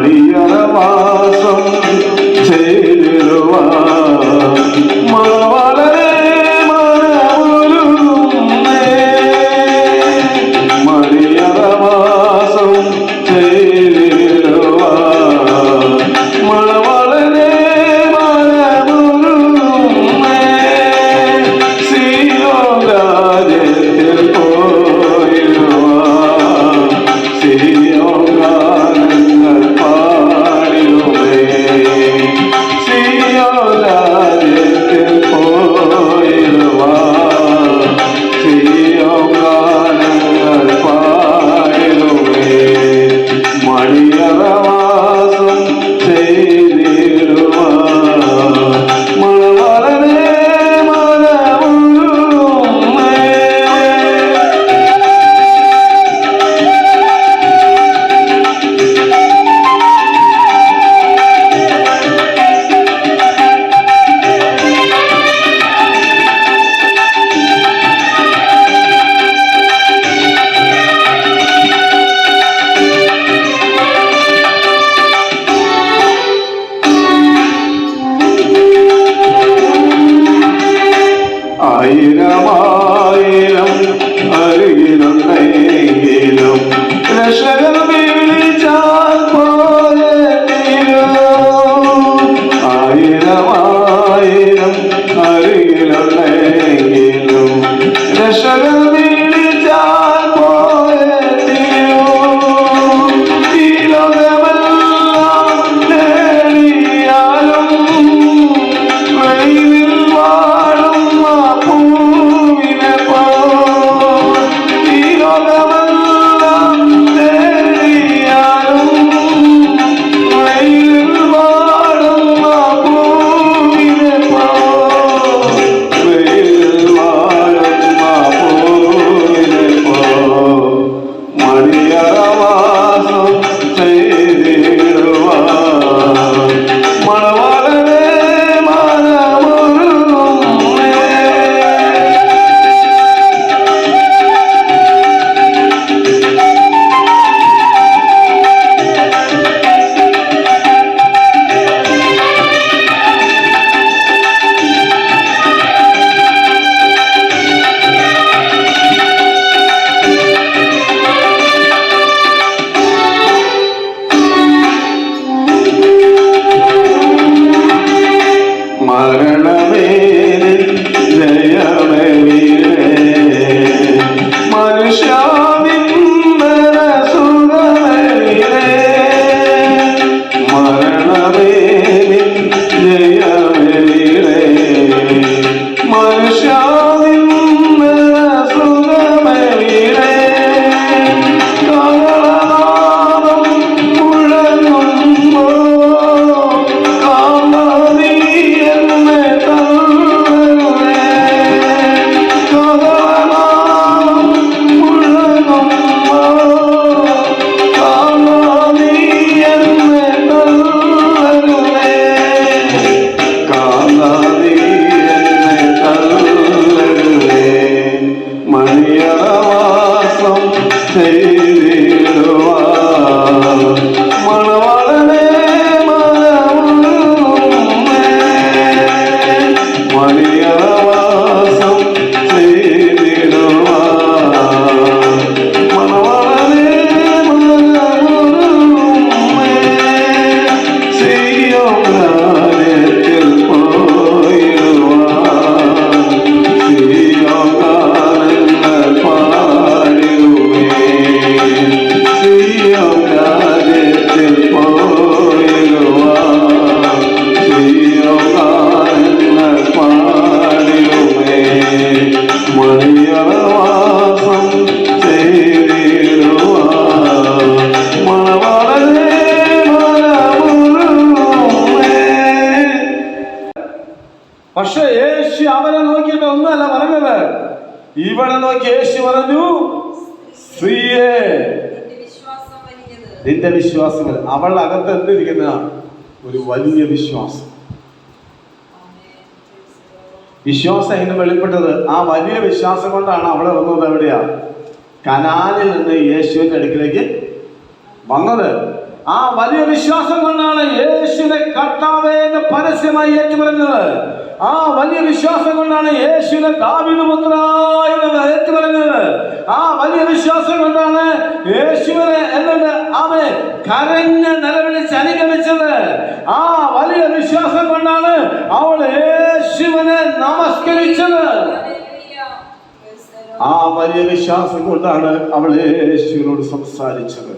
மரியா வாசம் Padre. ദിവസം പക്ഷെ യേശു അവനെ നോക്കിയിട്ട് ഒന്നല്ല പറഞ്ഞത് ഇവിടെ നോക്കി യേശു പറഞ്ഞു സ്ത്രീയെ നിന്റെ വിശ്വാസം അവളുടെ അകത്ത് എന്തിരിക്കുന്ന ഒരു വലിയ വിശ്വാസം. വിശ്വാസം എങ്ങനെ വെളിപ്പെട്ടത് ആ വലിയ വിശ്വാസം കൊണ്ടാണ് അവിടെ വന്നത് എവിടെയാ? കനാലിൽ നിന്ന് യേശുവിന്റെ അടുക്കിലേക്ക് വന്നത്. ആ വലിയ വിശ്വാസം കൊണ്ടാണ് യേശുവിനെ കർത്താവേ എന്ന് പരസ്യമായി ഏറ്റുപറഞ്ഞത്. ആ വലിയ വിശ്വാസം കൊണ്ടാണ് യേശുവിനെ ദാവിദുപുത്ര എന്ന് ഏറ്റുപറഞ്ഞത്. ആ വലിയ വിശ്വാസം കൊണ്ടാണ് യേശുവിനെ എന്നിട്ട് അവൻ കരഞ്ഞ് നിലവിളിച്ച് അനുഗമിച്ചത്. ആ വലിയ വിശ്വാസം കൊണ്ടാണ് അവൾ ആ വലിയ വിശ്വാസം കൊണ്ടാണ് അവൾ യേശുവിനോട് സംസാരിച്ചത്.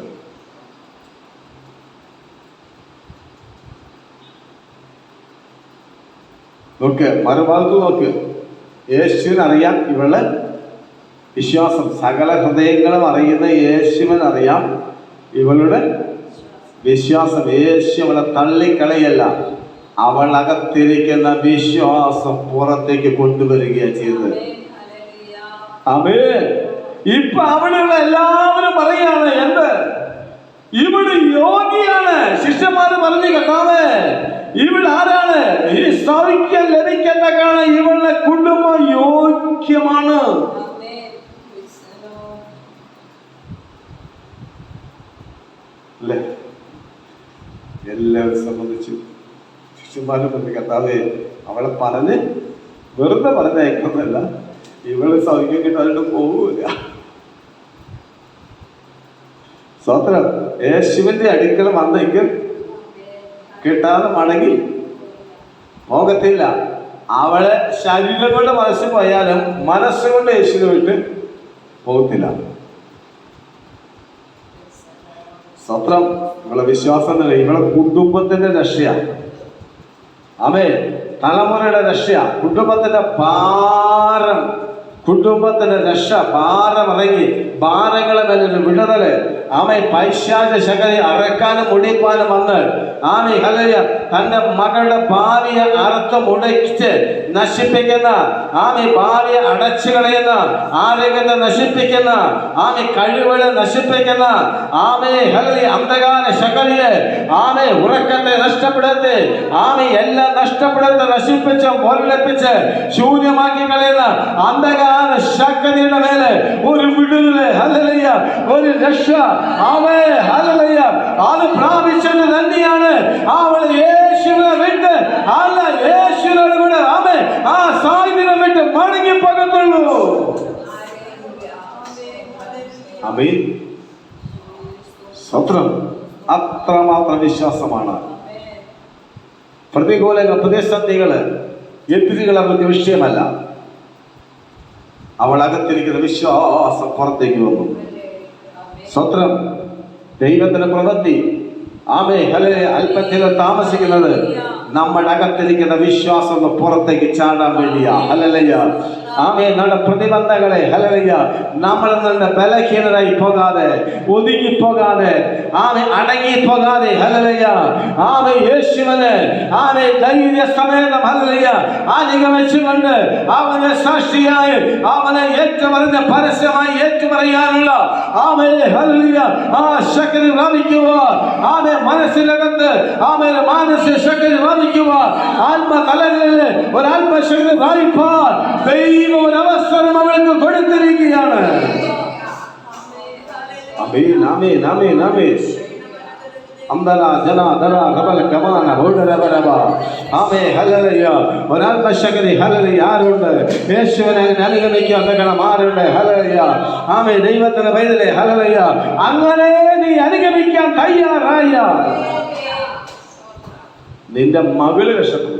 നോക്ക് മറുഭാഗത്ത് നോക്ക്. യേശുവിനറിയാം ഇവൾ വിശ്വാസം സകല ഹൃദയങ്ങളും അറിയുന്ന യേശുവിനറിയാം ഇവളുടെ വിശ്വാസം. യേശു അവളെ തള്ളിക്കളയല്ല അവൾ അകത്തിരിക്കുന്ന വിശ്വാസം പുറത്തേക്ക് കൊണ്ടുവരികയാണ് ചെയ്തത്. അവേ ഇപ്പൊ അവിടെയുള്ള എല്ലാവരും പറയാണ് എന്ത്? ഇവിടെ യോഗിയാണ് ശിഷ്യന്മാര് പറഞ്ഞു കേട്ടാവേ ഇവിടെ ആരാണ്? ഈ സൗഖ്യം ലഭിക്കത്തക്കാണ് ഇവളുടെ കുടുംബം യോഗ്യമാണ്. എല്ലാവരും സംബന്ധിച്ചു ശിഷ്യന്മാരും പറഞ്ഞു കർത്താവേ അവളെ പറഞ്ഞ് വെറുതെ പറഞ്ഞയക്കുന്നല്ല ഇവൾ സൗഖ്യം കിട്ടാണ്ട് പോവില്ല സ്വത്രം യേശുവിന്റെ അടുക്കൽ വന്നെങ്കിൽ കിട്ടാതെ മടങ്ങി. പോകത്തില്ല അവളെ ശരീരം കൊണ്ട് മനസ്സ് പോയാലും മനസ്സുകൊണ്ട് യേശുവിനെ വിട്ട് പോകത്തില്ല. സ്വത്രം ഇവളെ വിശ്വാസം തന്നെ ഇവളെ കുടുംബത്തിന്റെ രക്ഷയാണ് അവേ തലമുറയുടെ രക്ഷയ. കുടുംബത്തിന്റെ ഭാരം. കുടുംബത്തിന്റെ രക്ഷ ഭാരമിറങ്ങി ഭാരങ്ങളെ മേലൊരു വിടുതൽ ആമെ പൈശാച ശകലി അറക്കാനും മുടിപ്പാനും വന്ന്. ആമി ഹലയ തന്റെ മകളുടെ ഭാവിയെ അർത്ഥം ഉടച്ച് നശിപ്പിക്കുന്ന ആമി ഭാവിയെ അടച്ചു കളയുന്ന ആരോഗ്യത്തെ നശിപ്പിക്കുന്ന ആമി കഴിവുകളെ നശിപ്പിക്കുന്ന ആമേ ഹലി അന്ധകാര ശകലിയെ ആമെ ഉറക്കത്തെ നഷ്ടപ്പെടുത്തി ആമെ എല്ലാം നഷ്ടപ്പെടുത്തി നശിപ്പിച്ച് പൊരളിപ്പിച്ച് ശൂന്യമാക്കി കളയുന്ന അന്ധകാര ശക്തിയുടെ മേലെ ഒരു വിടുതൽ ഹലലയ്യ ഒരു രക്ഷ ആമേ ഹലലയ്യ അത് പ്രാപിച്ചത് തന്നെയാണ് യേശുവിനെ വിട്ട് അല്ല യേശുവിനോട് ആ സായുധം വിട്ട് മടങ്ങി പകത്തുള്ളൂ. അമീൻ സ്വത്രം അത്രമാത്രം വിശ്വാസമാണ്. പ്രതികൂല പ്രതികൂലങ്ങൾ പ്രതിസന്ധികൾ എത്തിരികൾ അവർക്ക് വിഷയമല്ല. അവൾ അകത്തിരിക്കുന്ന വിശ്വാസം പുറത്തേക്ക് വന്നു. സ്വത്രം ദൈവത്തിന്റെ പ്രവൃത്തി ആമേ ഹലേ അല്പത്തിൽ താമസിക്കുന്നത് നമ്മുടെ അകത്തിരിക്കുന്ന വിശ്വാസം ഒന്ന് പുറത്തേക്ക് ചാടാൻ വേണ്ടിയാ ഹലലയ്യ ആമേ നമ്മുടെ പ്രതിബന്ധങ്ങളെ ഹലലയ്യ നമ്മളിൽ നിന്ന് ബലഹീനരായി പോകാതെ ഒതുങ്ങി പോകാതെ ആമേ അടങ്ങി പോകാതെ ഹലലയ്യ ആമേ യേശുവിന് ആമേ ധൈര്യ സമേതം ഹലലയ്യ അനുഗമിച്ചുകൊണ്ട് അവനെ സാക്ഷിയായി അവനെ ഏറ്റുപറഞ്ഞ് പരസ്യമായി ഏറ്റുപറയാനുള്ള ആമേ ഹല്ലേലൂയ ആ ശക്തി പ്രാപിക്കുവാൻ ആമേ മനസ്സിനകത്ത് ആമേ മാനസിക ശക്തി പ്രാപിക്കുവാൻ ആത്മതലങ്ങളിൽ ഒരു ആത്മശക്തി പ്രാപിപ്പാൻ ദൈവം ഒരു അവസരം അവൾക്ക് കൊടുത്തിരിക്കുകയാണ് Amen. അമീൻ Hallelujah. അമീൻ ധര റബൽ കമാന ബൗഡ രബ രബ. ആമേ ഹല്ലേലൂയ ഒരാത്മശക്തി ഹലലി ആരുണ്ട്? യേശുവിനെ അനുഗമിക്കാൻ തക്കണം ആരുണ്ട്? ഹല്ലേലൂയ ആമേ ദൈവത്തിന്റെ പൈതലെ ഹല്ലേലൂയ അങ്ങനെ നീ അനുഗമിക്കാൻ തയ്യാറായ നിന്റെ മകൾ രക്ഷപ്പെടും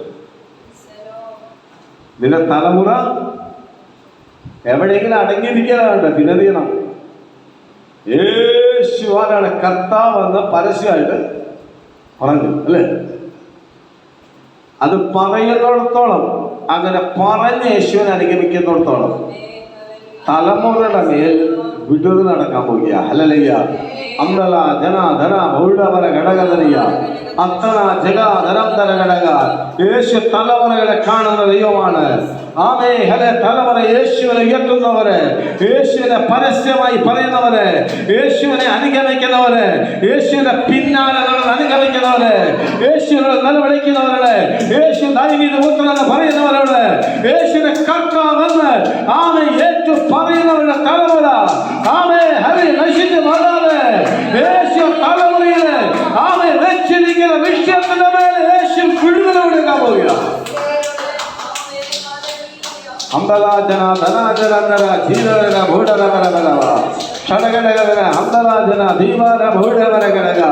നിന്റെ തലമുറ എവിടെയെങ്കിലും അടങ്ങിയിരിക്കാനുണ്ട് പിന്നെ എന്ത് ചെയ്യണം? യേശു ആരാണ്? കർത്താവ് എന്ന് പരസ്യമായിട്ട് പറഞ്ഞു അല്ലേ? അത് പറയുന്നിടത്തോളം അങ്ങനെ പറഞ്ഞ് യേശുവിനെ അനുഗമിക്കുന്നിടത്തോളം ತಲೆಮೂಲ ಮೇಲೆ ಬಿಡೋದು ನಡಕ ಹೋಗ್ಯ ಹಲಲಯ್ಯ ಅಂಬಲ ಜನ ಧನ ಮೌಢವರ ಗಡಗದರಿಯ அத்தன ஜெகா நிரந்தர கடகார் ஏசு தலைவரைகளை காணுற தெய்வமான ஆமே ஹல தலைவரை இயேசுவனை இயக்குனவரே இயேசுவினை பரஸ்யமாய் பறையினவரே இயேசுவினை அனுகமிக்கிறவரே இயேசுவினை பின்னால் அனுகமிக்கிறவரே இயேசுவனை நடவடிக்கிறவர்களே இயேசு தாய் மீது ஊற்றுறத பறையினவர்களே இயேசுவினை கற்காமல் ஆமை ஏற்று പറയുന്നവരുടെ തലമുറ ആമേ ഹരി നശിച്ചു പോകാതെ ಅಂಬಲಾಜನ ಧನಾಜನಂದನ ಜೀವನಗನ ಭೂಡನವರ ಬಲವ ಕ್ಷಣಗಣಗನ ಅಂಬಲಾಜನ ದೀವನ ಭೂಡವರ ಗಣಗ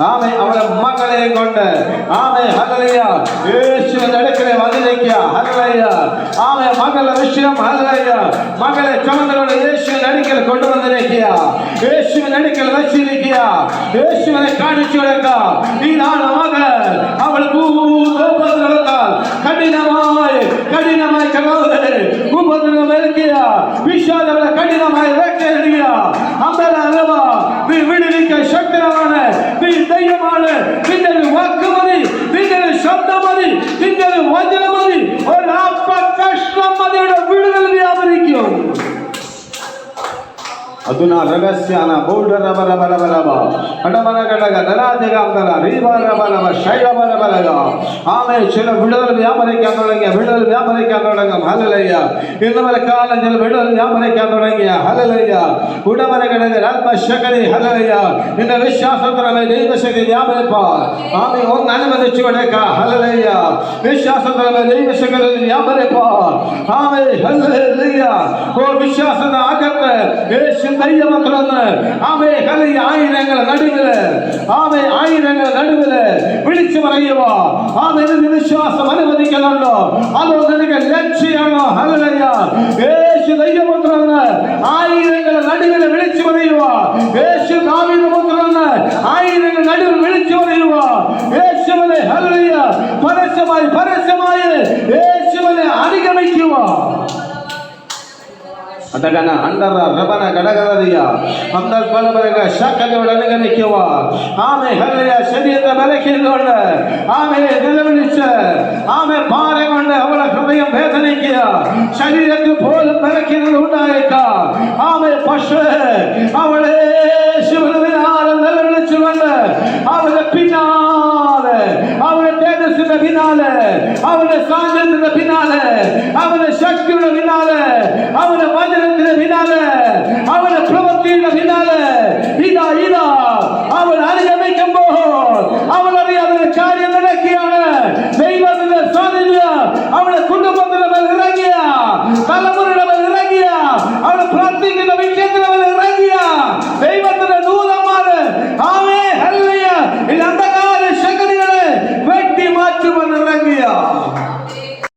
நாமே அவரை மக்களை கொண்ட ஆமே ஹல்லையா இயேசுவின் நடக்கிற வந்திருக்கியா ஹல்லையா ஆமே மகள விஷயம் ஹல்லையா மகளை சமந்தரோட இயேசுவின் நடிக்கல் கொண்டு வந்திருக்கியா இயேசுவின் நடிக்கல் வச்சிருக்கியா இயேசுவனை காணிச்சு நீ நானாக அவளுக்கு ಕಠಿಣಮಾಯ್ ಕಠಿಣಮಾಯ್ ಕಗೋದರೆ ಮುಂಬಂದ ಬೆಳಕಿಯ ವಿಶ್ವದವರ ಕಠಿಣಮಾಯ ರೇಖೆ ಹಿಡಿಯ ಅದರ ಅಲವ விடுவிக்க சக்தரமான தைரியமான பின்னர் வாக்குமதி பின்னர் சப்தமதி பின்னர் வஜனமதி సునా రగస్యాన బోల్డ రబ రబ రబ రబ కడమన గడగ నరాజగాంగల రీవ రబ రబ శైవ రబ రగ ఆమె చిల విడుదల వ్యాపారిക്കാൻ തുടങ്ങിയ വിടുതൽ വ്യാപരിക്കാൻ തുടങ്ങും ഹലലയ്യ ഇന്ന് വരെ കാലം ചില വിടുതൽ വ്യാപരിക്കാൻ തുടങ്ങിയ ഹലലയ്യ ഉടമന കിടങ്ങിൽ ആത്മശക്തി ഹലലയ്യ നിന്റെ വിശ്വാസത്തിലെ ദൈവശക്തി വ്യാപരിപ്പാൻ ആമി ഒന്ന് അനുവദിച്ചു കൊടുക്ക ഹലലയ്യ വിശ്വാസത്തിലെ ദൈവശക്തി വ്യാപരിപ്പാൻ ആമി ഹലലയ്യ ഓ വിശ്വാസത ആകട്ടെ യേശുവിന്റെ ദൈവ മക്കളെന്ന്. ആമേ കലി ആയിരങ്ങളെ നടുവിൽ. ആമേ ആയിരങ്ങളെ നടുവിൽ. വിളിച്ചു പറയുവോ ആമേ വിശ്വാസം അനുവദിക്കുന്നുണ്ടോ നിനക്ക് ലക്ഷ്യമാണോ? ഹലലയ്യ യേശു ദൈവപുത്രന്ന് ആയിരങ്ങളെ നടുവിൽ വിളിച്ചു യേശു ദാവിതപുത്രന്ന് ആയിരങ്ങൾ നടുവിൽ വിളിച്ചു പറയുവോ യേശുവിനെ പരസ്യമായി പരസ്യമായി യേശുവിനെ അനുഗമിക്കുവോ ಅದಗನ ಅಂಡರ ರಬನ ಗಡಗದರಿಯ ಅಂದರ್ ಬಲಬರಗ ಶಾಖದೊಡನೆ ನಿಕ್ಕುವ ಆಮೆ ಹಲ್ಲೆಯ ಶರೀರದ ಬಲಕಿಲ್ಕೊಂಡ ಆಮೆ നിലവിളിച്ച ആമെ ഭാരം കൊണ്ട് അവളെ ഹൃദയം വേദനിക്കുക ശരീരത്തിൽ പോലും ബലക്കുന്നത് ഉണ്ടായേക്ക ആമെ പക്ഷേ അവളെ ശിവനാലെ നിലവിളിച്ചുകൊണ്ട് അവളുടെ പിന്നാലെ അവളുടെ பின்னால அவனை சாஞ்சத்தின பின்னால அவனை சக்தியோட பின்னால அவனை வஜனத்தின பின்னால அவனை பிரபத்தின பின்னால இதா இதா அவன் அறியமைக்கும் போகும் அவன் அறியாத காரியம் நடக்கியான தெய்வத்தின சோதனையா அவனை குடும்பத்தின இறங்கியா தலைமுறை